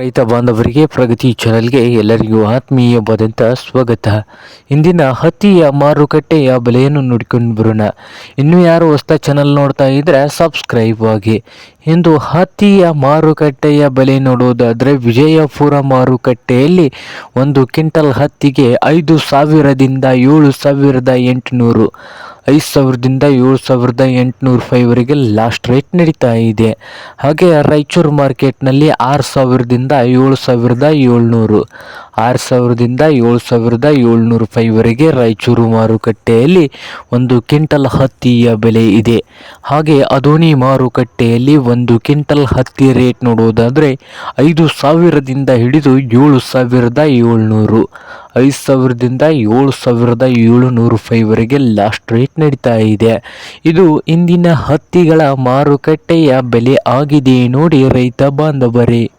ರೈತ ಬಾಂಧವರಿಗೆ ಪ್ರಗತಿ ಚಾನಲ್ಗೆ ಎಲ್ಲರಿಗೂ ಆತ್ಮೀಯವಾದಂಥ ಸ್ವಾಗತ. ಇಂದಿನ ಹತ್ತಿಯ ಮಾರುಕಟ್ಟೆಯ ಬೆಲೆಯನ್ನು ನೋಡಿಕೊಂಡು ಬರೋಣ. ಇನ್ನು ಯಾರು ಹೊಸ ಚಾನಲ್ ನೋಡ್ತಾ ಇದ್ರೆ ಸಬ್ಸ್ಕ್ರೈಬ್ ಆಗಿ. ಇಂದು ಹತ್ತಿಯ ಮಾರುಕಟ್ಟೆಯ ಬೆಲೆ ನೋಡುವುದಾದರೆ ವಿಜಯಪುರ ಮಾರುಕಟ್ಟೆಯಲ್ಲಿ ಒಂದು ಕ್ವಿಂಟಲ್ ಹತ್ತಿಗೆ ಐದು ಸಾವಿರದಿಂದ ಏಳು ಸಾವಿರದ ಎಂಟುನೂರು. ಐದು ಸಾವಿರದಿಂದ ಏಳು ಸಾವಿರದ ಎಂಟುನೂರು ರೂಪಾಯಿವರೆಗೆ ಲಾಸ್ಟ್ ರೇಟ್ ನಡೀತಾ ಇದೆ. ಹಾಗೆ ರಾಯಚೂರು ಮಾರ್ಕೆಟ್ನಲ್ಲಿ ಆರು ಸಾವಿರದಿಂದ ಏಳು ಸಾವಿರದ ಏಳ್ನೂರು, ಆರು ಸಾವಿರದಿಂದ ಏಳು ಸಾವಿರದ ಏಳ್ನೂರು ರೂಪಾಯಿವರೆಗೆ ರಾಯಚೂರು ಮಾರುಕಟ್ಟೆಯಲ್ಲಿ ಒಂದು ಕ್ವಿಂಟಲ್ ಹತ್ತಿಯ ಬೆಲೆ ಇದೆ. ಹಾಗೆ ಅದೋನಿ ಮಾರುಕಟ್ಟೆಯಲ್ಲಿ ಒಂದು ಕ್ವಿಂಟಲ್ ಹತ್ತಿ ರೇಟ್ ನೋಡುವುದಾದರೆ ಐದು ಸಾವಿರದಿಂದ ಹಿಡಿದು ಏಳು ಸಾವಿರದ ಏಳ್ನೂರು. ಐದು ಸಾವಿರದಿಂದ ಏಳು ಸಾವಿರದ ಏಳುನೂರು ರೂಪಾಯಿವರೆಗೆ ಲಾಸ್ಟ್ ರೇಟ್ ನಡೀತಾ ಇದೆ. ಇದು ಇಂದಿನ ಹತ್ತಿಗಳ ಮಾರುಕಟ್ಟೆಯ ಬೆಲೆ ಆಗಿದೆ ನೋಡಿ ರೈತ ಬಾಂಧವರೇ.